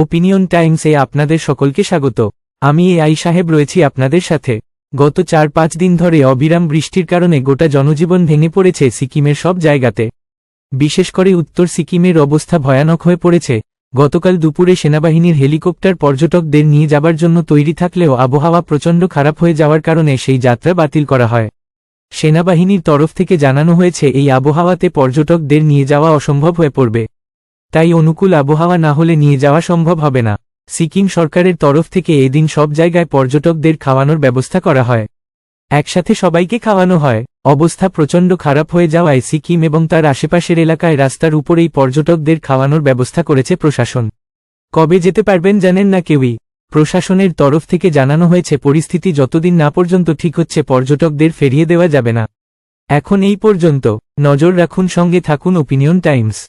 Opinion টাইমসে আপনাদের সকলকে স্বাগত। আমি এ আই সাহেব রয়েছি আপনাদের সাথে। গত চার পাঁচ দিন ধরে অবিরাম বৃষ্টির কারণে গোটা জনজীবন ভেঙে পড়েছে সিকিমের সব জায়গাতে। বিশেষ করে উত্তর সিকিমের অবস্থা ভয়ানক হয়ে পড়েছে। গতকাল দুপুরে সেনাবাহিনীর হেলিকপ্টার পর্যটকদের নিয়ে যাবার জন্য তৈরি থাকলেও আবহাওয়া প্রচণ্ড খারাপ হয়ে যাওয়ার কারণে সেই যাত্রা বাতিল করা হয়। সেনাবাহিনীর তরফ থেকে জানানো হয়েছে, এই আবহাওয়াতে পর্যটকদের নিয়ে যাওয়া অসম্ভব হয়ে পড়বে। তাই অনুকূল আবহাওয়া না হলে নিয়ে যাওয়া সম্ভব হবে না। সিকিম সরকারের তরফ থেকে এদিন সব জায়গায় পর্যটকদের খাওয়ানোর ব্যবস্থা করা হয়। একসাথে সবাইকে খাওয়ানো হয়। অবস্থা প্রচণ্ড খারাপ হয়ে যাওয়ায় সিকিম এবং তার আশেপাশের এলাকায় রাস্তার উপরেই পর্যটকদের খাওয়ানোর ব্যবস্থা করেছে প্রশাসন। কবে যেতে পারবেন জানেন না কেউই। প্রশাসনের তরফ থেকে জানানো হয়েছে, পরিস্থিতি যতদিন না পর্যন্ত ঠিক হচ্ছে, পর্যটকদের ফেরিয়ে দেওয়া যাবে না। এখন এই পর্যন্ত। নজর রাখুন, সঙ্গে থাকুন ওপিনিয়ন টাইমস